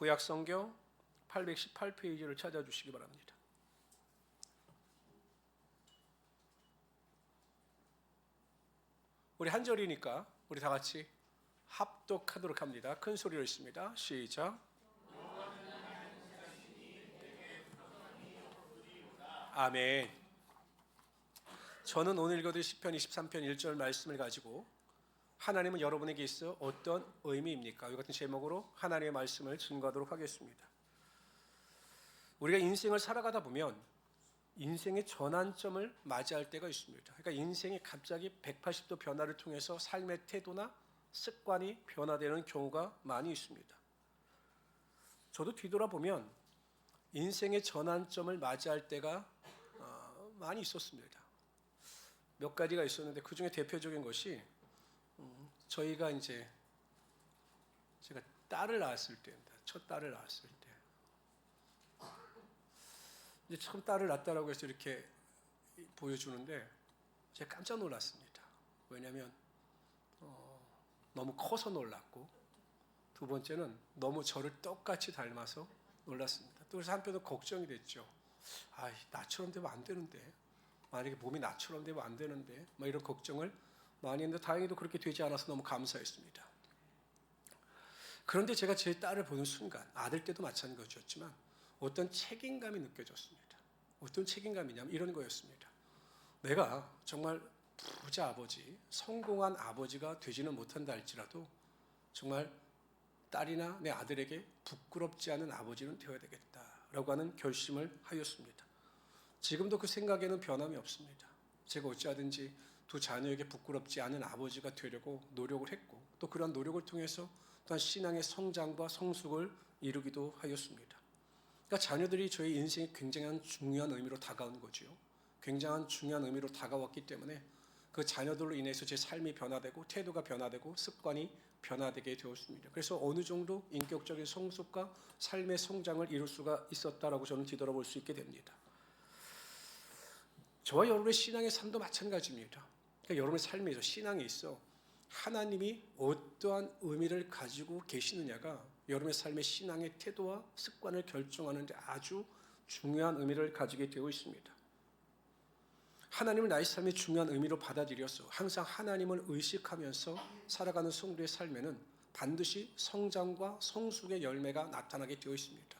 구약 성경 818페이지를 찾아주시기 바랍니다. 우리 한 절이니까 우리 다 같이 합독하도록 합니다. 큰 소리로 있습니다. 시작. 아멘. 저는 오늘 읽어드릴 시편 23편 1절 말씀을 가지고 하나님은 여러분에게 있어 어떤 의미입니까? 이 같은 제목으로 하나님의 말씀을 증거하도록 하겠습니다. 우리가 인생을 살아가다 보면 인생의 전환점을 맞이할 때가 있습니다. 그러니까 인생이 갑자기 180도 변화를 통해서 삶의 태도나 습관이 변화되는 경우가 많이 있습니다. 저도 뒤돌아보면 인생의 전환점을 맞이할 때가 어, 많이 있었습니다. 몇 가지가 있었는데 그 중에 대표적인 것이 음, 저희가 이제 제가 딸을 낳았을 때입니다. 첫 딸을 낳았을 때. 이제 처음 딸을 낳았다라고 해서 이렇게 보여주는데 제가 깜짝 놀랐습니다. 왜냐하면 어, 너무 커서 놀랐고 두 번째는 너무 저를 똑같이 닮아서 놀랐습니다. 또 그래서 한편으로 걱정이 됐죠. 아, 나처럼 되면 안 되는데 만약에 몸이 나처럼 되면 안 되는데 뭐 이런 걱정을 많이 했는데 다행히도 그렇게 되지 않아서 너무 감사했습니다. 그런데 제가 제 딸을 보는 순간 아들 때도 마찬가지였지만 어떤 책임감이 느껴졌습니다. 어떤 책임감이냐면 이런 거였습니다. 내가 정말 부자 아버지, 성공한 아버지가 되지는 못한다 할지라도 정말 딸이나 내 아들에게 부끄럽지 않은 아버지는 되어야 되겠다라고 하는 결심을 하였습니다. 지금도 그 생각에는 변함이 없습니다. 제가 어찌하든지 두 자녀에게 부끄럽지 않은 아버지가 되려고 노력을 했고 또 그러한 노력을 통해서 또한 신앙의 성장과 성숙을 이루기도 하였습니다. 그러니까 자녀들이 저희 인생에 굉장한 중요한 의미로 다가온 거지요. 굉장한 중요한 의미로 다가왔기 때문에 그 자녀들로 인해서 제 삶이 변화되고 태도가 변화되고 습관이 변화되게 되었습니다. 그래서 어느 정도 인격적인 성숙과 삶의 성장을 이룰 수가 있었다라고 저는 뒤돌아볼 수 있게 됩니다. 저와 여러분의 신앙의 삶도 마찬가지입니다. 그러니까 여러분의 삶에서 신앙에 있어 하나님이 어떠한 의미를 가지고 계시느냐가 여러분의 삶의 신앙의 태도와 습관을 결정하는 데 아주 중요한 의미를 가지게 되어 있습니다. 하나님을 나의 삶의 중요한 의미로 받아들여서 항상 하나님을 의식하면서 살아가는 성도의 삶에는 반드시 성장과 성숙의 열매가 나타나게 되어 있습니다.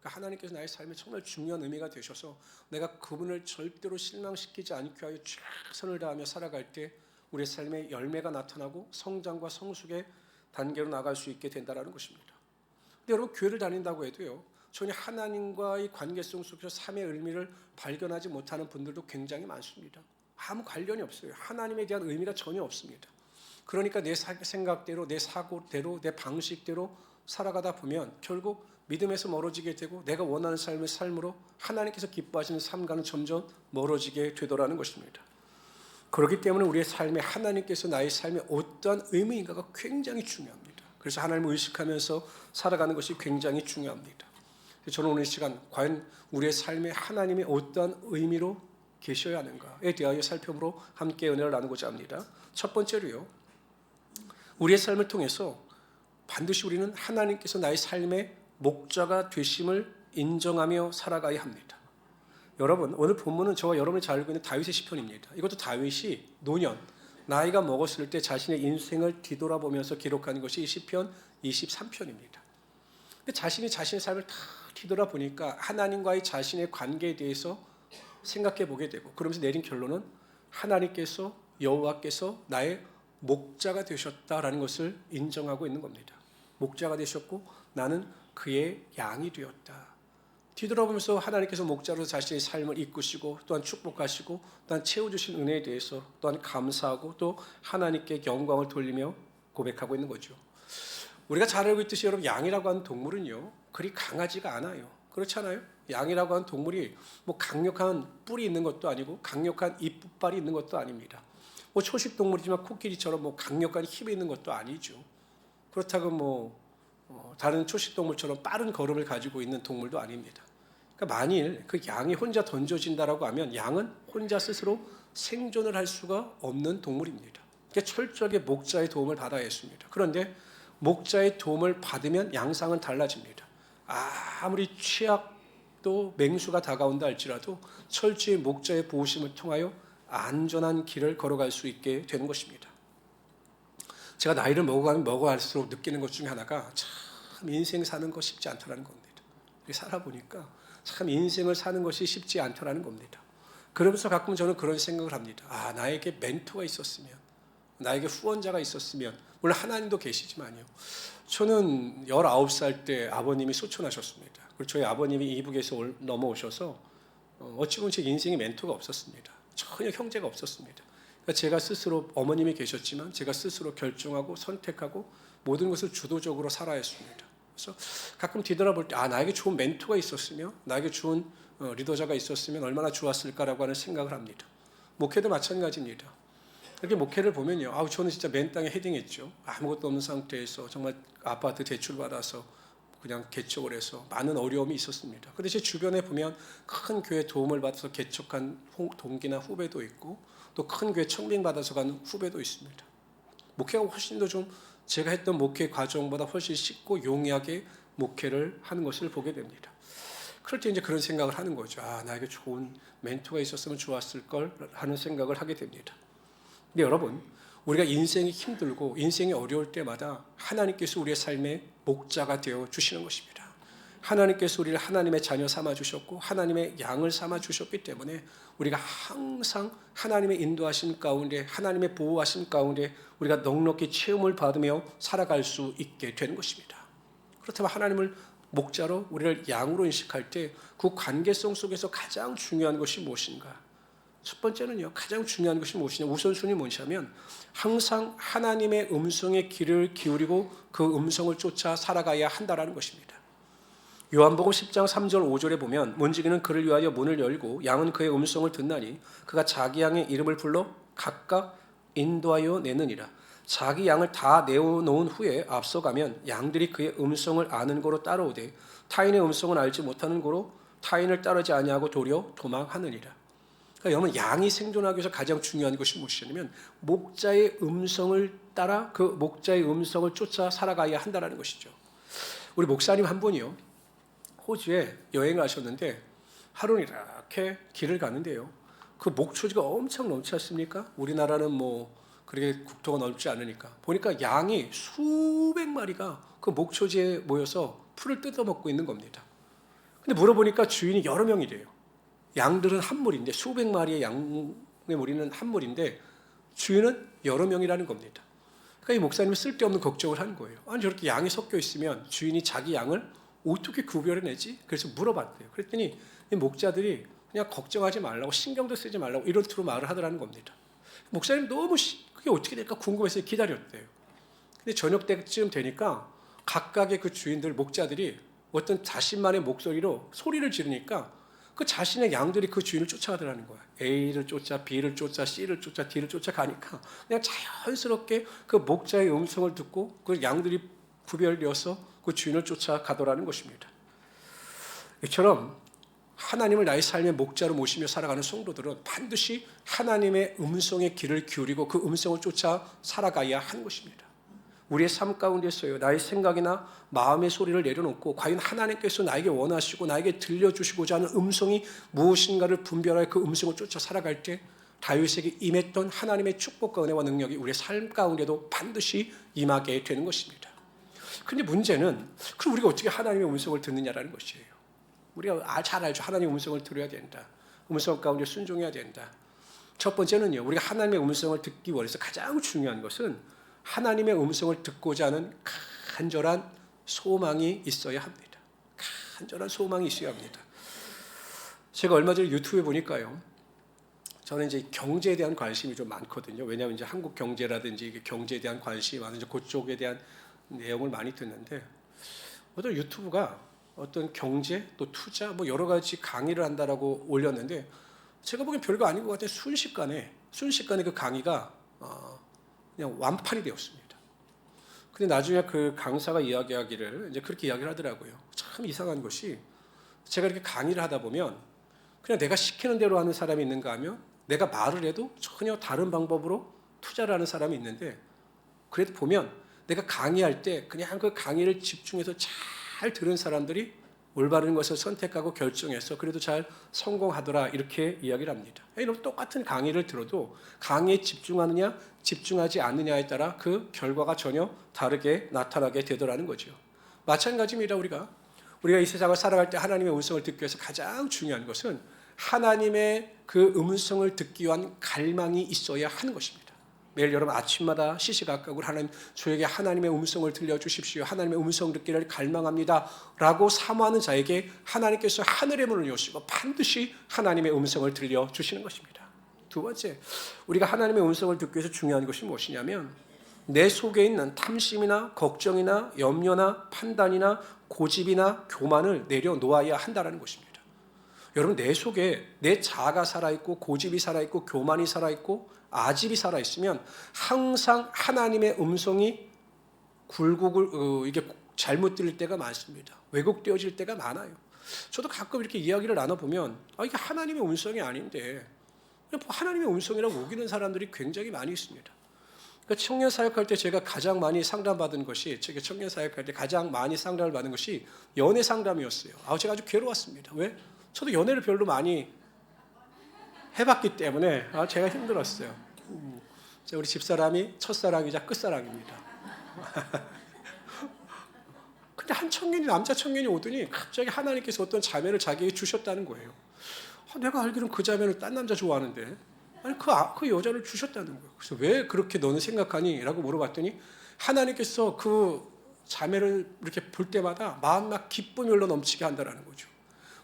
그러니까 하나님께서 나의 삶에 정말 중요한 의미가 되셔서 내가 그분을 절대로 실망시키지 않게 하여 최선을 다하며 살아갈 때 우리의 삶에 열매가 나타나고 성장과 성숙의 단계로 나갈 수 있게 된다는 것입니다. 근데 여러분 교회를 다닌다고 해도요. 전혀 하나님과의 관계성 속에서 삶의 의미를 발견하지 못하는 분들도 굉장히 많습니다. 아무 관련이 없어요. 하나님에 대한 의미가 전혀 없습니다. 그러니까 내 생각대로, 내 사고대로, 내 방식대로 살아가다 보면 결국 믿음에서 멀어지게 되고 내가 원하는 삶의 삶으로 하나님께서 기뻐하시는 삶과는 점점 멀어지게 되더라는 것입니다. 그렇기 때문에 우리의 삶에 하나님께서 나의 삶에 어떠한 의미인가가 굉장히 중요합니다. 그래서 하나님을 의식하면서 살아가는 것이 굉장히 중요합니다. 저는 오늘 시간 과연 우리의 삶에 하나님이 어떠한 의미로 계셔야 하는가에 대하여 살펴보러 함께 은혜를 나누고자 합니다. 첫 번째로요. 우리의 삶을 통해서 반드시 우리는 하나님께서 나의 삶의 목자가 되심을 인정하며 살아가야 합니다. 여러분 오늘 본문은 저와 여러분이 잘 알고 있는 다윗의 시편입니다. 이것도 다윗이 노년 나이가 먹었을 때 자신의 인생을 뒤돌아보면서 기록하는 것이 시편 23편입니다. 자신이 자신의 삶을 다 뒤돌아보니까 하나님과의 자신의 관계에 대해서 생각해 보게 되고 그러면서 내린 결론은 하나님께서 여호와께서 나의 목자가 되셨다라는 것을 인정하고 있는 겁니다. 목자가 되셨고 나는 그의 양이 되었다. 뒤돌아보면서 하나님께서 목자로 자신의 삶을 이끄시고 또한 축복하시고 또한 채워주신 은혜에 대해서 또한 감사하고 또 하나님께 영광을 돌리며 고백하고 있는 거죠. 우리가 잘 알고 있듯이 여러분 양이라고 하는 동물은요 그리 강하지가 않아요. 그렇잖아요. 양이라고 하는 동물이 뭐 강력한 뿔이 있는 것도 아니고 강력한 이빨이 있는 것도 아닙니다. 뭐 초식 동물이지만 코끼리처럼 뭐 강력한 힘이 있는 것도 아니죠. 그렇다고 뭐 어, 다른 초식 동물처럼 빠른 걸음을 가지고 있는 동물도 아닙니다. 그러니까 만일 그 양이 혼자 던져진다라고 하면 양은 혼자 스스로 생존을 할 수가 없는 동물입니다. 그러니까 철저하게 목자의 도움을 받아야 했습니다. 그런데 목자의 도움을 받으면 양상은 달라집니다. 아무리 취약도 맹수가 다가온다 할지라도 철저히 목자의 보호심을 통하여 안전한 길을 걸어갈 수 있게 되는 것입니다. 제가 나이를 먹어가면 먹어갈수록 느끼는 것 중에 하나가 참 인생 사는 거 쉽지 않다는 겁니다. 살아보니까 참 인생을 사는 것이 쉽지 않다는 겁니다. 그러면서 가끔 저는 그런 생각을 합니다. 아, 나에게 멘토가 있었으면, 나에게 후원자가 있었으면, 물론 하나님도 계시지만요. 저는 19살 때 아버님이 소천하셨습니다. 그리고 저희 아버님이 이북에서 올- 넘어오셔서 어, 어찌 보면 제 인생에 멘토가 없었습니다. 전혀 형제가 없었습니다. 그러니까 제가 스스로 어머님이 계셨지만 제가 스스로 결정하고 선택하고 모든 것을 주도적으로 살아야 했습니다. 그래서 가끔 뒤돌아볼 때 아 나에게 좋은 멘토가 있었으며 나에게 좋은 어, 리더자가 있었으면 얼마나 좋았을까라고 하는 생각을 합니다. 목회도 마찬가지입니다. 이렇게 목회를 보면요. 아우 저는 진짜 맨 땅에 헤딩했죠. 아무것도 없는 상태에서 정말 아파트 대출 받아서 그냥 개척을 해서 많은 어려움이 있었습니다. 그런데 제 주변에 보면 큰 교회 도움을 받아서 개척한 후- 동기나 후배도 있고 또 큰 교회 청빙 받아서 간 후배도 있습니다. 목회가 훨씬 더 좀 제가 했던 목회 과정보다 훨씬 쉽고 용이하게 목회를 하는 것을 보게 됩니다. 그럴 때 이제 그런 생각을 하는 거죠. 아, 나에게 좋은 멘토가 있었으면 좋았을 걸 하는 생각을 하게 됩니다. 근데 여러분, 우리가 인생이 힘들고 인생이 어려울 때마다 하나님께서 우리의 삶의 목자가 되어 주시는 것입니다. 하나님께서 우리를 하나님의 자녀 삼아 주셨고 하나님의 양을 삼아 주셨기 때문에 우리가 항상 하나님의 인도하신 가운데 하나님의 보호하신 가운데 우리가 넉넉히 체험을 받으며 살아갈 수 있게 되는 것입니다. 그렇다면 하나님을 목자로 우리를 양으로 인식할 때 그 관계성 속에서 가장 중요한 것이 무엇인가? 첫 번째는요, 가장 중요한 것이 무엇이냐? 우선순위 뭐냐면 항상 하나님의 음성의 귀를 기울이고 그 음성을 쫓아 살아가야 한다라는 것입니다. 요한복음 10장 3절 5절에 보면 문지기는 그를 위하여 문을 열고 양은 그의 음성을 듣나니 그가 자기 양의 이름을 불러 각각 인도하여 내느니라. 자기 양을 다 내어놓은 후에 앞서가면 양들이 그의 음성을 아는 거로 따라오되 타인의 음성을 알지 못하는 거로 타인을 따르지 아니하고 도리어 도망하느니라. 그러니까 여러분 양이 생존하기 위해서 가장 중요한 것이 무엇이냐면 목자의 음성을 따라 그 목자의 음성을 쫓아 살아가야 한다라는 것이죠. 우리 목사님 한 분이요 호주에 여행을 하셨는데 하루는 이렇게 길을 가는데요. 그 목초지가 엄청 넘지 않습니까? 우리나라는 뭐 그렇게 국토가 넓지 않으니까 보니까 양이 수백 마리가 그 목초지에 모여서 풀을 뜯어먹고 있는 겁니다. 근데 물어보니까 주인이 여러 명이래요. 양들은 한 무리인데 수백 마리의 양의 무리는 한 무리인데 주인은 여러 명이라는 겁니다. 그러니까 이 목사님은 쓸데없는 걱정을 한 거예요. 아니 저렇게 양이 섞여 있으면 주인이 자기 양을 어떻게 구별해내지? 그래서 물어봤대요. 그랬더니 이 목자들이 그냥 걱정하지 말라고 신경도 쓰지 말라고 이런 투로 말을 하더라는 겁니다. 목사님 너무 시- 그게 어떻게 될까 궁금해서 기다렸대요. 근데 저녁 때쯤 되니까 각각의 그 주인들 목자들이 어떤 자신만의 목소리로 소리를 지르니까 그 자신의 양들이 그 주인을 쫓아가더라는 거야. A를 쫓아, B를 쫓아, C를 쫓아, D를 쫓아가니까 그냥 자연스럽게 그 목자의 음성을 듣고 그 양들이 구별되어서 그 주인을 쫓아가더라는 것입니다. 이처럼 하나님을 나의 삶의 목자로 모시며 살아가는 성도들은 반드시 하나님의 음성의 귀를 기울이고 그 음성을 쫓아 살아가야 하는 것입니다. 우리의 삶 가운데서요 나의 생각이나 마음의 소리를 내려놓고 과연 하나님께서 나에게 원하시고 나에게 들려주시고자 하는 음성이 무엇인가를 분별하여 그 음성을 쫓아 살아갈 때 다윗에게 임했던 하나님의 축복과 은혜와 능력이 우리의 삶 가운데도 반드시 임하게 되는 것입니다. 근데 문제는 그럼 우리가 어떻게 하나님의 음성을 듣느냐라는 것이에요. 우리가 아- 잘 알죠. 하나님의 음성을 들어야 된다. 음성 가운데 순종해야 된다. 첫 번째는요. 우리가 하나님의 음성을 듣기 위해서 가장 중요한 것은 하나님의 음성을 듣고자 하는 간절한 소망이 있어야 합니다. 간절한 소망이 있어야 합니다. 제가 얼마 전에 유튜브에 보니까요. 저는 이제 경제에 대한 관심이 좀 많거든요. 왜냐하면 이제 한국 경제라든지 경제에 대한 관심이 많은 이제 그쪽에 대한 내용을 많이 듣는데 어떤 유튜브가 어떤 경제 또 투자 뭐 여러 가지 강의를 한다라고 올렸는데 제가 보기엔 별거 아닌 것 같아요. 순식간에 순식간에 그 강의가 어, 그냥 완판이 되었습니다. 근데 나중에 그 강사가 이야기하기를 이제 그렇게 이야기를 하더라고요. 참 이상한 것이 제가 이렇게 강의를 하다 보면 그냥 내가 시키는 대로 하는 사람이 있는가 하면 내가 말을 해도 전혀 다른 방법으로 투자를 하는 사람이 있는데 그래도 보면 내가 강의할 때 그냥 그 강의를 집중해서 잘잘 들은 사람들이 올바른 것을 선택하고 결정해서 그래도 잘 성공하더라 이렇게 이야기를 합니다. 이런 똑같은 강의를 들어도 강의에 집중하느냐 집중하지 않느냐에 따라 그 결과가 전혀 다르게 나타나게 되더라는 거죠. 마찬가지입니다. 우리가 우리가 이 세상을 살아갈 때 하나님의 음성을 듣기 위해서 가장 중요한 것은 하나님의 그 음성을 듣기 위한 갈망이 있어야 하는 것입니다. 매일 여러분 아침마다 시시각각으로 하나님 저에게 하나님의 음성을 들려 주십시오. 하나님의 음성 듣기를 갈망합니다. 라고 사모하는 자에게 하나님께서 하늘의 문을 여시고 반드시 하나님의 음성을 들려 주시는 것입니다. 두 번째, 우리가 하나님의 음성을 듣기 위해서 중요한 것이 무엇이냐면 내 속에 있는 탐심이나 걱정이나 염려나 판단이나 고집이나 교만을 내려놓아야 한다는 것입니다. 여러분 내 속에 내 자아가 살아있고 고집이 살아있고 교만이 살아있고 아집이 살아있으면 항상 하나님의 음성이 굴곡을 어, 이게 잘못 들릴 때가 많습니다. 왜곡되어질 때가 많아요. 저도 가끔 이렇게 이야기를 나눠보면 아, 이게 하나님의 음성이 아닌데 뭐 하나님의 음성이라고 우기는 사람들이 굉장히 많이 있습니다. 그러니까 청년 사역할 때 제가 가장 많이 상담받은 것이 제가 청년 사역할 때 가장 많이 상담을 받은 것이 연애 상담이었어요. 아 제가 아주 괴로웠습니다. 왜? 저도 연애를 별로 많이 해봤기 때문에 아 제가 힘들었어요. 음, 우리 집사람이 첫사랑이자 끝사랑입니다. 근데 한 청년이 남자 청년이 오더니 갑자기 하나님께서 어떤 자매를 자기에게 주셨다는 거예요. 아, 내가 알기로는 그 자매는 딴 남자 좋아하는데 아니 그, 아, 그 여자를 주셨다는 거예요. 그래서 왜 그렇게 너는 생각하니? 라고 물어봤더니 하나님께서 그 자매를 이렇게 볼 때마다 마음 막 기쁨이 흘러 넘치게 한다는 거죠.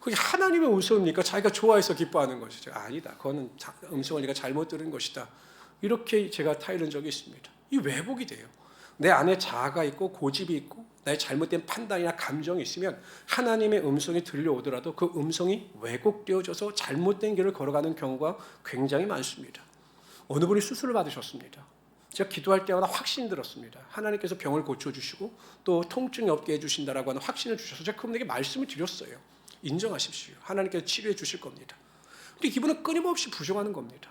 그게 하나님의 음성입니까? 자기가 좋아해서 기뻐하는 것이죠. 아니다. 그거는 음성을 네가 잘못 들은 것이다. 이렇게 제가 타이른 적이 있습니다. 이 왜곡이 돼요. 내 안에 자아가 있고 고집이 있고 나의 잘못된 판단이나 감정이 있으면 하나님의 음성이 들려오더라도 그 음성이 왜곡되어져서 잘못된 길을 걸어가는 경우가 굉장히 많습니다. 어느 분이 수술을 받으셨습니다. 제가 기도할 때마다 확신 들었습니다. 하나님께서 병을 고쳐주시고 또 통증이 없게 해주신다라고 하는 확신을 주셔서 제가 그분에게 말씀을 드렸어요. 인정하십시오. 하나님께서 치료해 주실 겁니다. 근데 이분은 끊임없이 부정하는 겁니다.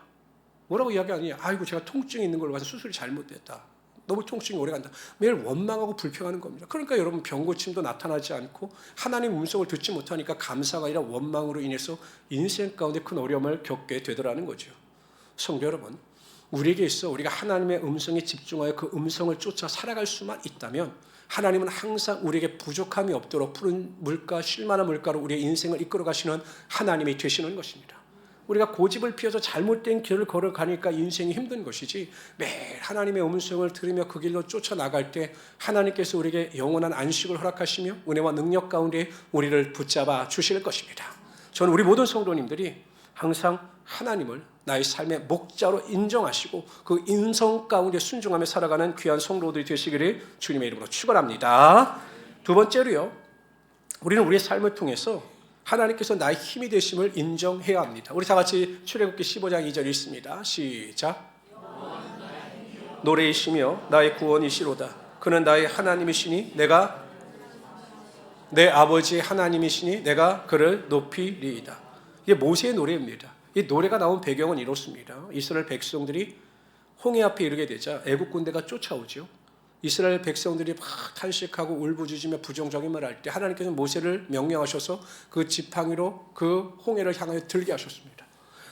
뭐라고 이야기하니? 아이고 제가 통증이 있는 걸 봐서 수술이 잘못됐다. 너무 통증이 오래 간다. 매일 원망하고 불평하는 겁니다. 그러니까 여러분 병 고침도 나타나지 않고 하나님 음성을 듣지 못하니까 감사가 아니라 원망으로 인해서 인생 가운데 큰 어려움을 겪게 되더라는 거죠. 성도 여러분, 우리에게 있어 우리가 하나님의 음성에 집중하여 그 음성을 쫓아 살아갈 수만 있다면 하나님은 항상 우리에게 부족함이 없도록 푸른 물가, 쉴만한 물가로 우리의 인생을 이끌어 가시는 하나님이 되시는 것입니다. 우리가 고집을 피워서 잘못된 길을 걸어가니까 인생이 힘든 것이지 매일 하나님의 음성을 들으며 그 길로 쫓아나갈 때 하나님께서 우리에게 영원한 안식을 허락하시며 은혜와 능력 가운데 우리를 붙잡아 주실 것입니다. 저는 우리 모든 성도님들이 항상 하나님을 나의 삶의 목자로 인정하시고 그 인성 가운데 순종하며 살아가는 귀한 성도들이 되시기를 주님의 이름으로 축원합니다. 두 번째로요. 우리는 우리의 삶을 통해서 하나님께서 나의 힘이 되심을 인정해야 합니다. 우리 다 같이 출애굽기 15장 2절 읽습니다. 시작. 노래이시며 나의 구원이시로다. 그는 나의 하나님이시니 내가 내 아버지 하나님이시니 내가 그를 높이리이다. 이게 모세의 노래입니다. 이 노래가 나온 배경은 이렇습니다. 이스라엘 백성들이 홍해 앞에 이르게 되자 애국 군대가 쫓아오죠. 이스라엘 백성들이 막 탄식하고 울부짖으며 부정적인 말을 할 때 하나님께서 모세를 명령하셔서 그 지팡이로 그 홍해를 향하여 들게 하셨습니다.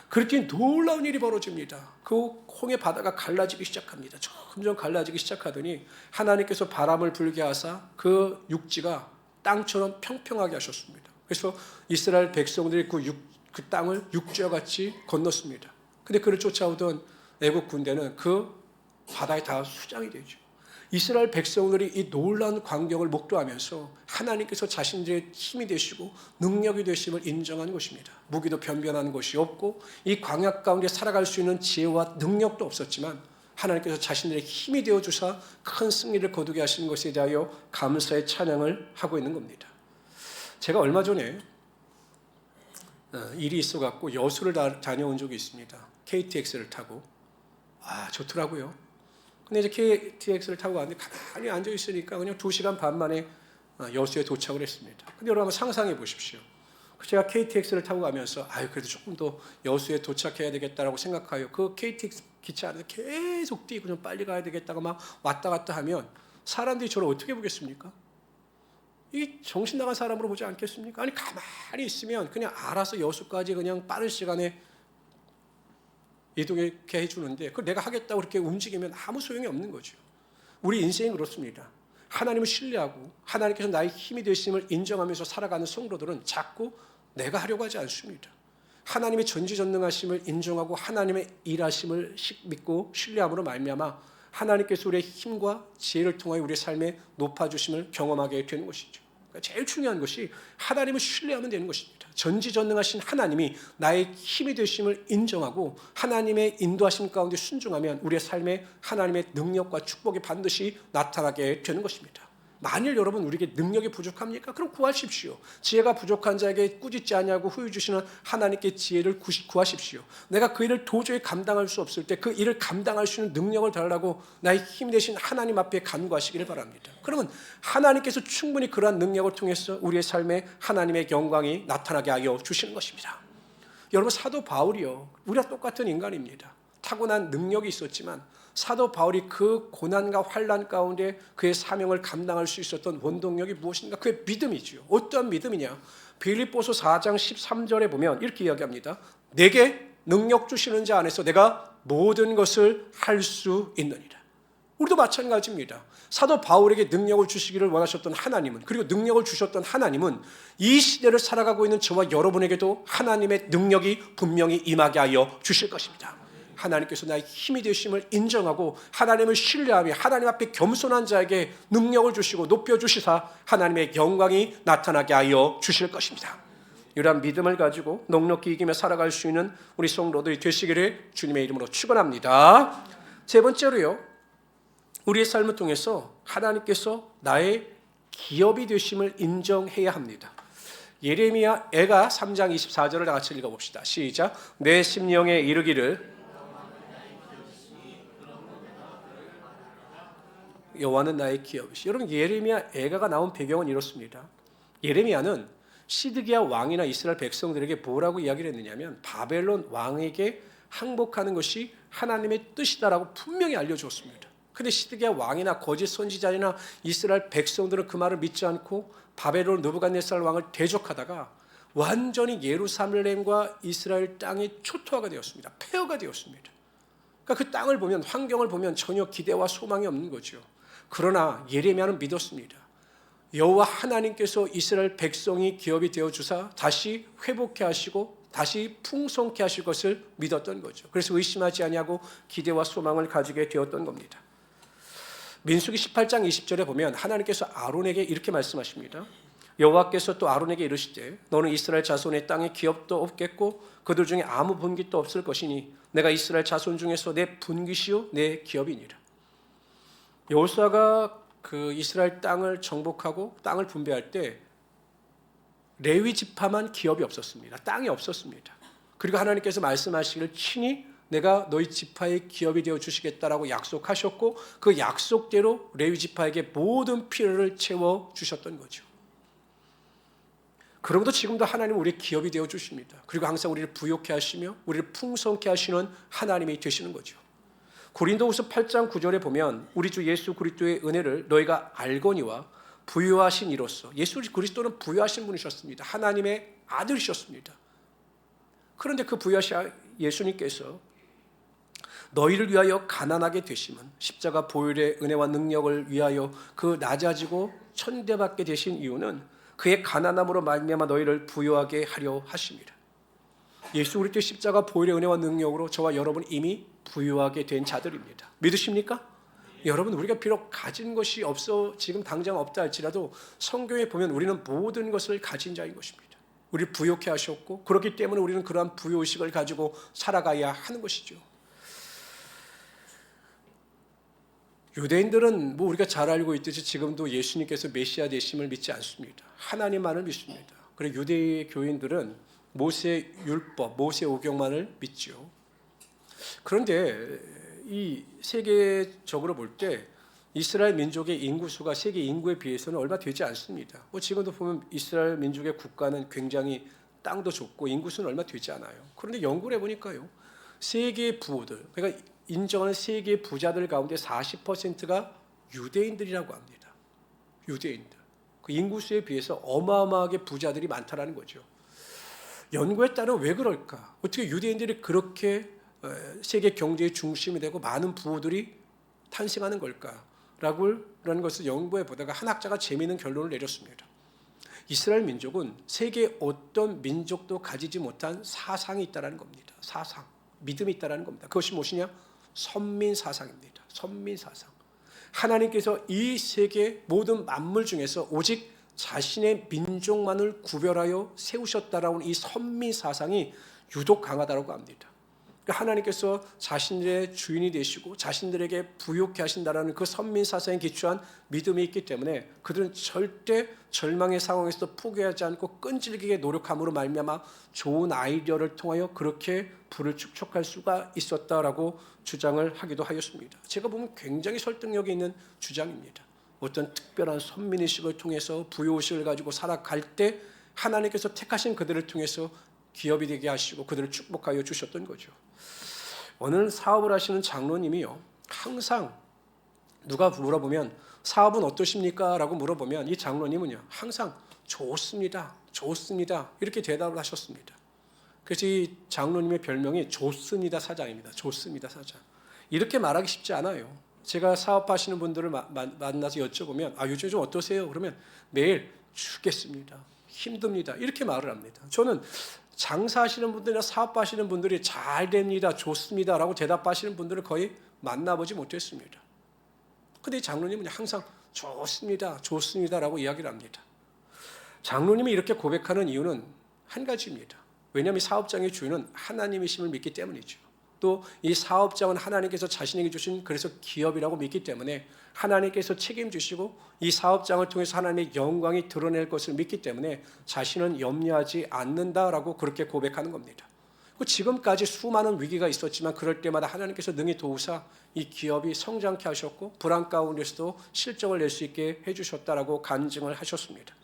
그랬더니 놀라운 일이 벌어집니다. 그 홍해 바다가 갈라지기 시작합니다. 점점 갈라지기 시작하더니 하나님께서 바람을 불게 하사 그 육지가 땅처럼 평평하게 하셨습니다. 그래서 이스라엘 백성들이 그, 육, 그 땅을 육지와 같이 건넜습니다. 근데 그를 쫓아오던 애국 군대는 그 바다에 다 수장이 되죠. 이스라엘 백성들이 이 놀라운 광경을 목도하면서 하나님께서 자신들의 힘이 되시고 능력이 되심을 인정하는 것입니다. 무기도 변변한 것이 없고 이 광야 가운데 살아갈 수 있는 지혜와 능력도 없었지만 하나님께서 자신들의 힘이 되어 주사 큰 승리를 거두게 하시는 것에 대하여 감사의 찬양을 하고 있는 겁니다. 제가 얼마 전에 어, 일이 있어 갖고 여수를 다녀온 적이 있습니다. KTX를 타고 아 좋더라고요. 근데 이제 KTX를 타고 갔는데 가만히 앉아 있으니까 그냥 2시간 반 만에 어, 여수에 도착을 했습니다. 근데 여러분 한번 상상해 보십시오. 제가 KTX를 타고 가면서 아유 그래도 조금 더 여수에 도착해야 되겠다라고 생각하여 그 KTX 기차 안에서 계속 뛰고 좀 빨리 가야 되겠다고 막 왔다 갔다 하면 사람들이 저를 어떻게 보겠습니까? 이 정신 나간 사람으로 보지 않겠습니까? 아니 가만히 있으면 그냥 알아서 여수까지 그냥 빠른 시간에 이동해 해주는데 그 내가 하겠다고 그렇게 움직이면 아무 소용이 없는 거죠. 우리 인생이 그렇습니다. 하나님을 신뢰하고 하나님께서 나의 힘이 되심을 인정하면서 살아가는 성도들은 자꾸 내가 하려고 하지 않습니다. 하나님의 전지전능하심을 인정하고 하나님의 일하심을 믿고 신뢰함으로 말미암아 하나님께서 우리의 힘과 지혜를 통하여 우리의 삶에 높아주심을 경험하게 되는 것이죠. 그러니까 제일 중요한 것이 하나님을 신뢰하면 되는 것입니다. 전지전능하신 하나님이 나의 힘이 되심을 인정하고 하나님의 인도하심 가운데 순종하면 우리의 삶에 하나님의 능력과 축복이 반드시 나타나게 되는 것입니다. 만일 여러분 우리에게 능력이 부족합니까? 그럼 구하십시오. 지혜가 부족한 자에게 꾸짖지 아니하고 후유 주시는 하나님께 지혜를 구하십시오. 내가 그 일을 도저히 감당할 수 없을 때 그 일을 감당할 수 있는 능력을 달라고 나의 힘 대신 하나님 앞에 간구하시기를 바랍니다. 그러면 하나님께서 충분히 그러한 능력을 통해서 우리의 삶에 하나님의 영광이 나타나게 하여 주시는 것입니다. 여러분 사도 바울이요. 우리와 똑같은 인간입니다. 타고난 능력이 있었지만 사도 바울이 그 고난과 환란 가운데 그의 사명을 감당할 수 있었던 원동력이 무엇인가? 그의 믿음이지요. 어떠한 믿음이냐? 빌립보서 4장 13절에 보면 이렇게 이야기합니다. 내게 능력 주시는 자 안에서 내가 모든 것을 할 수 있느니라. 우리도 마찬가지입니다. 사도 바울에게 능력을 주시기를 원하셨던 하나님은 그리고 능력을 주셨던 하나님은 이 시대를 살아가고 있는 저와 여러분에게도 하나님의 능력이 분명히 임하게 하여 주실 것입니다. 하나님께서 나의 힘이 되심을 인정하고 하나님을 신뢰하며 하나님 앞에 겸손한 자에게 능력을 주시고 높여 주시사 하나님의 영광이 나타나게 하여 주실 것입니다. 이러한 믿음을 가지고 넉넉히 이기며 살아갈 수 있는 우리 성도들이 되시기를 주님의 이름으로 축원합니다. 세 번째로요. 우리의 삶을 통해서 하나님께서 나의 기업이 되심을 인정해야 합니다. 예레미야 애가 3장 24절을 다 같이 읽어봅시다. 시작. 내 심령에 이르기를 여호와는 나의 기업이시. 여러분 예레미야 애가가 나온 배경은 이렇습니다. 예레미야는 시드기야 왕이나 이스라엘 백성들에게 뭐라고 이야기를 했느냐면 바벨론 왕에게 항복하는 것이 하나님의 뜻이다라고 분명히 알려주었습니다. 근데 시드기야 왕이나 거짓 선지자나 이스라엘 백성들은 그 말을 믿지 않고 바벨론 느부갓네살 왕을 대적하다가 완전히 예루살렘과 이스라엘 땅이 초토화가 되었습니다. 폐허가 되었습니다. 그러니까 그 땅을 보면 환경을 보면 전혀 기대와 소망이 없는 거죠. 그러나 예레미야는 믿었습니다. 여호와 하나님께서 이스라엘 백성이 기업이 되어 주사 다시 회복해 하시고 다시 풍성케 하실 것을 믿었던 거죠. 그래서 의심하지 아니하고 기대와 소망을 가지게 되었던 겁니다. 민수기 18장 20절에 보면 하나님께서 아론에게 이렇게 말씀하십니다. 여호와께서 또 아론에게 이르시되 너는 이스라엘 자손의 땅에 기업도 없겠고 그들 중에 아무 분깃도 없을 것이니 내가 이스라엘 자손 중에서 내 분깃이요 내 기업이니라. 여호수아가 그 이스라엘 땅을 정복하고 땅을 분배할 때 레위 지파만 기업이 없었습니다. 땅이 없었습니다. 그리고 하나님께서 말씀하시기를 친히 내가 너희 지파의 기업이 되어 주시겠다라고 약속하셨고 그 약속대로 레위 지파에게 모든 필요를 채워 주셨던 거죠. 그러고도 지금도 하나님 우리 기업이 되어 주십니다. 그리고 항상 우리를 부욕해 하시며 우리를 풍성케 하시는 하나님이 되시는 거죠. 고린도후서 8장 9절에 보면 우리 주 예수 그리스도의 은혜를 너희가 알거니와 부유하신 이로써 예수 그리스도는 부유하신 분이셨습니다. 하나님의 아들이셨습니다. 그런데 그 부유하신 예수님께서 너희를 위하여 가난하게 되심은 십자가 보혈의 은혜와 능력을 위하여 그 낮아지고 천대받게 되신 이유는 그의 가난함으로 말미암아 너희를 부유하게 하려 하십니다. 예수 그리스도 십자가 보혈의 은혜와 능력으로 저와 여러분 이미 부유하게 된 자들입니다. 믿으십니까? 여러분 우리가 비록 가진 것이 없어 지금 당장 없다 할지라도 성경에 보면 우리는 모든 것을 가진 자인 것입니다. 우리 부욕해 하셨고 그렇기 때문에 우리는 그러한 부유 의식을 가지고 살아가야 하는 것이죠. 유대인들은 뭐 우리가 잘 알고 있듯이 지금도 예수님께서 메시아 되심을 믿지 않습니다. 하나님만을 믿습니다. 그리고 유대 교인들은 모세 율법, 모세 오경만을 믿죠. 그런데 이 세계적으로 볼 때 이스라엘 민족의 인구수가 세계 인구에 비해서는 얼마 되지 않습니다. 뭐 지금도 보면 이스라엘 민족의 국가는 굉장히 땅도 좁고 인구수는 얼마 되지 않아요. 그런데 연구를 해보니까요, 세계 부호들, 그러니까 인정하는 세계 부자들 가운데 40%가 유대인들이라고 합니다. 유대인들. 그 인구수에 비해서 어마어마하게 부자들이 많다라는 거죠. 연구에 따르면 왜 그럴까? 어떻게 유대인들이 그렇게 어, 세계 경제의 중심이 되고 많은 부호들이 탄생하는 걸까? 라고 라는 것을 연구해 보다가 한 학자가 재미있는 결론을 내렸습니다. 이스라엘 민족은 세계 어떤 민족도 가지지 못한 사상이 있다라는 겁니다. 사상, 믿음이 있다라는 겁니다. 그것이 무엇이냐? 선민 사상입니다. 선민 사상. 하나님께서 이 세계 모든 만물 중에서 오직 자신의 민족만을 구별하여 세우셨다라는 이 선민 사상이 유독 강하다고 합니다. 그러니까 하나님께서 자신들의 주인이 되시고 자신들에게 부욕해 하신다라는 그 선민 사상에 기초한 믿음이 있기 때문에 그들은 절대 절망의 상황에서도 포기하지 않고 끈질기게 노력함으로 말미암아 좋은 아이디어를 통하여 그렇게 부를 축적할 수가 있었다라고 주장을 하기도 하였습니다. 제가 보면 굉장히 설득력이 있는 주장입니다. 어떤 특별한 선민의식을 통해서 부요의식을 가지고 살아갈 때 하나님께서 택하신 그들을 통해서 기업이 되게 하시고 그들을 축복하여 주셨던 거죠. 어느 사업을 하시는 장로님이요. 항상 누가 물어보면 사업은 어떠십니까? 라고 물어보면 이 장로님은요. 항상 좋습니다. 좋습니다. 이렇게 대답을 하셨습니다. 그래서 이 장로님의 별명이 좋습니다 사장입니다. 좋습니다 사장. 이렇게 말하기 쉽지 않아요. 제가 사업하시는 분들을 만나서 여쭤보면 아 요즘 좀 어떠세요? 그러면 매일 죽겠습니다. 힘듭니다. 이렇게 말을 합니다. 저는 장사하시는 분들이나 사업하시는 분들이 잘 됩니다. 좋습니다라고 대답하시는 분들을 거의 만나보지 못했습니다. 근데 이 장로님은 항상 좋습니다. 좋습니다라고 이야기를 합니다. 장로님이 이렇게 고백하는 이유는 한 가지입니다. 왜냐하면 이 사업장의 주인은 하나님이심을 믿기 때문이죠. 또 이 사업장은 하나님께서 자신에게 주신 그래서 기업이라고 믿기 때문에 하나님께서 책임지시고 이 사업장을 통해서 하나님의 영광이 드러낼 것을 믿기 때문에 자신은 염려하지 않는다라고 그렇게 고백하는 겁니다. 그 지금까지 수많은 위기가 있었지만 그럴 때마다 하나님께서 능히 도우사 이 기업이 성장케 하셨고 불안 가운데서도 실적을 낼 수 있게 해주셨다라고 간증을 하셨습니다.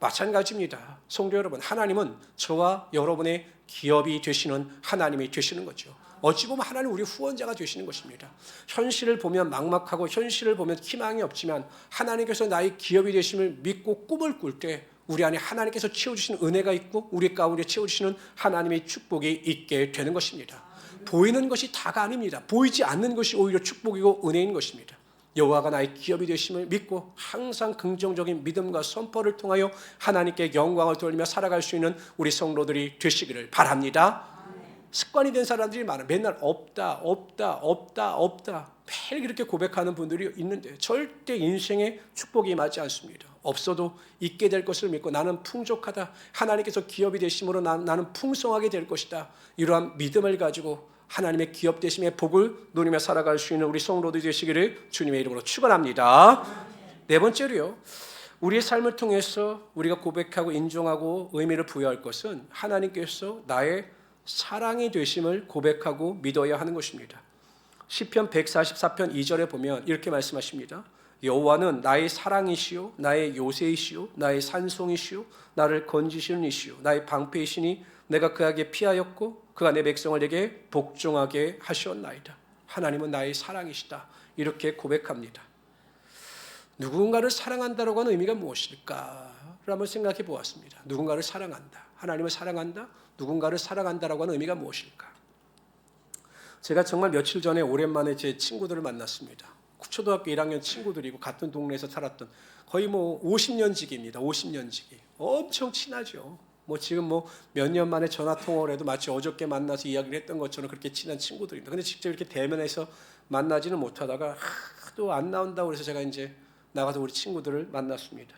마찬가지입니다. 성도 여러분, 하나님은 저와 여러분의 기업이 되시는 하나님이 되시는 거죠. 어찌 보면 하나님 우리 후원자가 되시는 것입니다. 현실을 보면 막막하고 현실을 보면 희망이 없지만 하나님께서 나의 기업이 되심을 믿고 꿈을 꿀 때 우리 안에 하나님께서 채워주시는 은혜가 있고 우리 가운데 채워주시는 하나님의 축복이 있게 되는 것입니다. 보이는 것이 다가 아닙니다. 보이지 않는 것이 오히려 축복이고 은혜인 것입니다. 여호와가 나의 기업이 되심을 믿고 항상 긍정적인 믿음과 선포를 통하여 하나님께 영광을 돌리며 살아갈 수 있는 우리 성도들이 되시기를 바랍니다. 습관이 된 사람들이 많아. 맨날 없다, 없다, 없다, 없다. 매일 이렇게 고백하는 분들이 있는데 절대 인생에 축복이 임하지 않습니다. 없어도 있게 될 것을 믿고 나는 풍족하다. 하나님께서 기업이 되심으로 나, 나는 풍성하게 될 것이다. 이러한 믿음을 가지고 하나님의 기업 되심의 복을 누리며 살아갈 수 있는 우리 성도들이 되시기를 주님의 이름으로 축원합니다. 네 번째로요. 우리의 삶을 통해서 우리가 고백하고 인정하고 의미를 부여할 것은 하나님께서 나의 사랑이 되심을 고백하고 믿어야 하는 것입니다. 시편 144편 2절에 보면 이렇게 말씀하십니다. 여호와는 나의 사랑이시요 나의 요새이시요 나의 산송이시요 나를 건지시는 이시요 나의 방패이시니 내가 그에게 피하였고 그가 내 백성을 내게 복종하게 하셨나이다. 하나님은 나의 사랑이시다. 이렇게 고백합니다. 누군가를 사랑한다라고 하는 의미가 무엇일까? 한번 생각해 보았습니다. 누군가를 사랑한다. 하나님을 사랑한다. 누군가를 사랑한다라고 하는 의미가 무엇일까? 제가 정말 며칠 전에 오랜만에 제 친구들을 만났습니다. 초등학교 1학년 친구들이고 같은 동네에서 살았던 거의 뭐 50년 지기입니다. 50년 지기. 엄청 친하죠. 뭐 지금 뭐 몇 년 만에 전화 통화를 해도 마치 어저께 만나서 이야기를 했던 것처럼 그렇게 친한 친구들입니다. 근데 직접 이렇게 대면해서 만나지는 못하다가 하도 안 나온다고 그래서 제가 이제 나가서 우리 친구들을 만났습니다.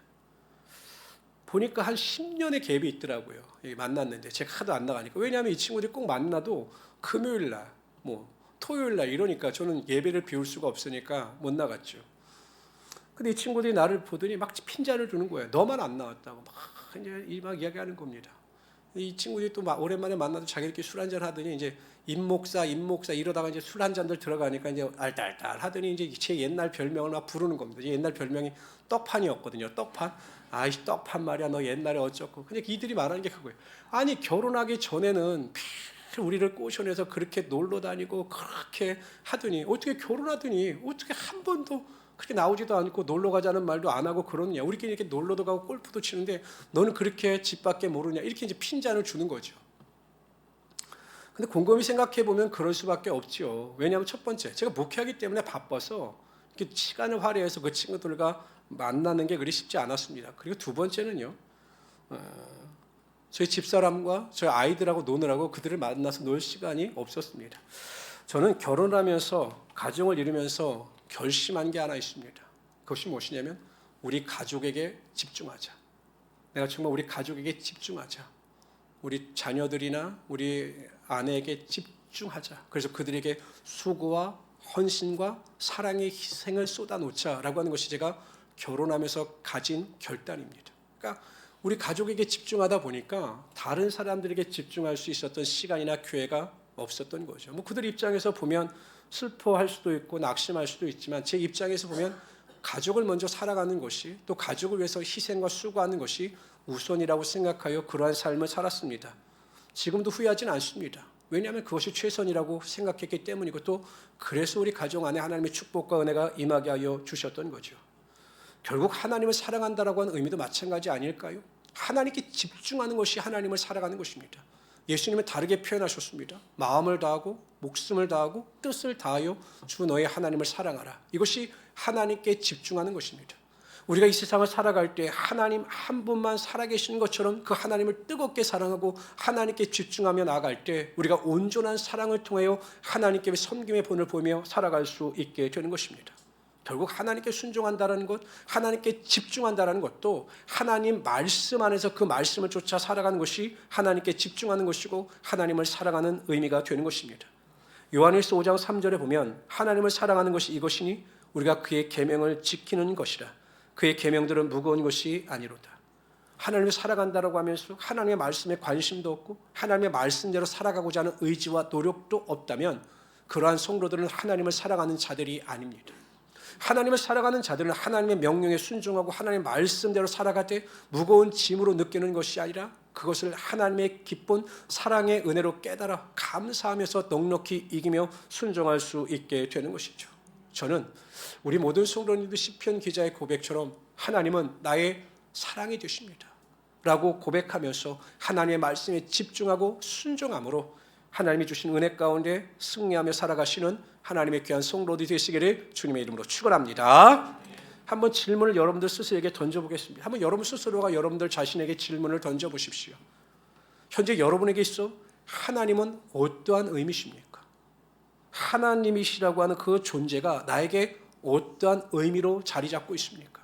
보니까 한 10년의 갭이 있더라고요. 만났는데 제가 하도 안 나가니까 왜냐하면 이 친구들이 꼭 만나도 금요일 날, 뭐 토요일 날 이러니까 저는 예배를 비울 수가 없으니까 못 나갔죠. 근데 이 친구들이 나를 보더니 막 핀잔을 주는 거예요. 너만 안 나왔다고 막 이막 이야기하는 겁니다. 이 친구들이 또막 오랜만에 만나도 자기들끼리 술 한잔 하더니 이제 임목사 임목사 이러다가 이제 술 한 잔들 들어가니까 이제 알딸딸 하더니 이제 제 옛날 별명을 막 부르는 겁니다. 제 옛날 별명이 떡판이었거든요. 떡판. 아이 떡판 말이야 너 옛날에 어쩌고. 근데 이들이 말하는 게 그거예요. 아니 결혼하기 전에는 매일 우리를 꼬셔내서 그렇게 놀러 다니고 그렇게 하더니 어떻게 결혼하더니 어떻게 한 번도 그렇게 나오지도 않고 놀러 가자는 말도 안 하고 그러느냐? 우리끼리 이렇게 놀러도 가고 골프도 치는데 너는 그렇게 집 밖에 모르냐? 이렇게 이제 핀잔을 주는 거죠. 근데 곰곰이 생각해 보면 그럴 수밖에 없죠. 왜냐하면 첫 번째, 제가 목회하기 때문에 바빠서 이렇게 시간을 할애해서 그 친구들과 만나는 게 그리 쉽지 않았습니다. 그리고 두 번째는요, 어, 저희 집사람과 저희 아이들하고 노느라고 그들을 만나서 놀 시간이 없었습니다. 저는 결혼하면서 가정을 이루면서 결심한 게 하나 있습니다. 그것이 무엇이냐면 우리 가족에게 집중하자. 내가 정말 우리 가족에게 집중하자. 우리 자녀들이나 우리 아내에게 집중하자. 그래서 그들에게 수고와 헌신과 사랑의 희생을 쏟아놓자라고 하는 것이 제가 결혼하면서 가진 결단입니다. 그러니까 우리 가족에게 집중하다 보니까 다른 사람들에게 집중할 수 있었던 시간이나 기회가 없었던 거죠. 뭐 그들 입장에서 보면 슬퍼할 수도 있고 낙심할 수도 있지만 제 입장에서 보면 가족을 먼저 살아가는 것이 또 가족을 위해서 희생과 수고하는 것이 우선이라고 생각하여 그러한 삶을 살았습니다. 지금도 후회하지는 않습니다. 왜냐하면 그것이 최선이라고 생각했기 때문이고 또 그래서 우리 가정 안에 하나님의 축복과 은혜가 임하게 하여 주셨던 거죠. 결국 하나님을 사랑한다라고 하는 의미도 마찬가지 아닐까요? 하나님께 집중하는 것이 하나님을 살아가는 것입니다. 예수님은 다르게 표현하셨습니다. 마음을 다하고 목숨을 다하고 뜻을 다하여 주 너의 하나님을 사랑하라. 이것이 하나님께 집중하는 것입니다. 우리가 이 세상을 살아갈 때 하나님 한 분만 살아계시는 것처럼 그 하나님을 뜨겁게 사랑하고 하나님께 집중하며 나아갈 때 우리가 온전한 사랑을 통하여 하나님께 섬김의 본을 보며 살아갈 수 있게 되는 것입니다. 결국 하나님께 순종한다라는 것, 하나님께 집중한다라는 것도 하나님 말씀 안에서 그 말씀을 쫓아 살아가는 것이 하나님께 집중하는 것이고 하나님을 사랑하는 의미가 되는 것입니다. 요한일서 5장 3절에 보면 하나님을 사랑하는 것이 이것이니 우리가 그의 계명을 지키는 것이라. 그의 계명들은 무거운 것이 아니로다. 하나님을 살아간다라고 하면서 하나님의 말씀에 관심도 없고 하나님의 말씀대로 살아가고자 하는 의지와 노력도 없다면 그러한 성도들은 하나님을 살아가는 자들이 아닙니다. 하나님을 살아가는 자들은 하나님의 명령에 순종하고 하나님의 말씀대로 살아갈 때 무거운 짐으로 느끼는 것이 아니라 그것을 하나님의 기쁜 사랑의 은혜로 깨달아 감사하면서 넉넉히 이기며 순종할 수 있게 되는 것이죠. 저는 우리 모든 성도님들 시편 기자의 고백처럼 하나님은 나의 사랑이 되십니다. 라고 고백하면서 하나님의 말씀에 집중하고 순종함으로 하나님이 주신 은혜 가운데 승리하며 살아가시는 하나님의 귀한 성도들이 되시기를 주님의 이름으로 축원합니다. 한번 질문을 여러분들 스스로에게 던져보겠습니다. 한번 여러분 스스로가 여러분들 자신에게 질문을 던져보십시오. 현재 여러분에게 있어 하나님은 어떠한 의미십니까? 하나님이시라고 하는 그 존재가 나에게 어떠한 의미로 자리 잡고 있습니까?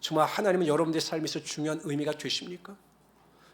정말 하나님은 여러분들의 삶에서 중요한 의미가 되십니까?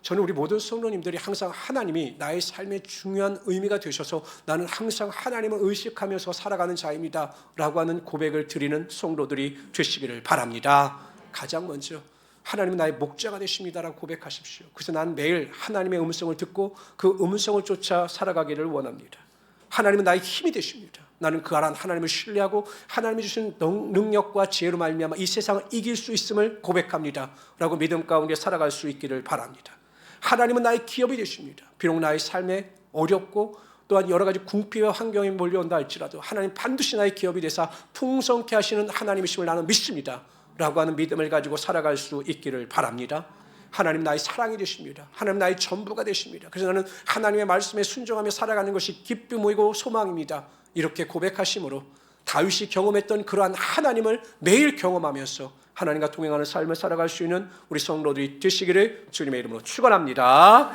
저는 우리 모든 성도님들이 항상 하나님이 나의 삶의 중요한 의미가 되셔서 나는 항상 하나님을 의식하면서 살아가는 자입니다. 라고 하는 고백을 드리는 성도들이 되시기를 바랍니다. 가장 먼저 하나님은 나의 목자가 되십니다라고 고백하십시오. 그래서 나는 매일 하나님의 음성을 듣고 그 음성을 쫓아 살아가기를 원합니다. 하나님은 나의 힘이 되십니다. 나는 그 안한 하나님을 신뢰하고 하나님이 주신 능력과 지혜로 말미암아 이 세상을 이길 수 있음을 고백합니다 라고 믿음 가운데 살아갈 수 있기를 바랍니다. 하나님은 나의 기업이 되십니다. 비록 나의 삶에 어렵고 또한 여러 가지 궁피와 환경이 몰려온다 할지라도 하나님 반드시 나의 기업이 되사 풍성케 하시는 하나님이심을 나는 믿습니다. 라고 하는 믿음을 가지고 살아갈 수 있기를 바랍니다. 하나님 나의 사랑이 되십니다. 하나님 나의 전부가 되십니다. 그래서 나는 하나님의 말씀에 순종하며 살아가는 것이 기쁨이고 소망입니다. 이렇게 고백하심으로 다윗이 경험했던 그러한 하나님을 매일 경험하면서 하나님과 동행하는 삶을 살아갈 수 있는 우리 성도들이 되시기를 주님의 이름으로 축원합니다.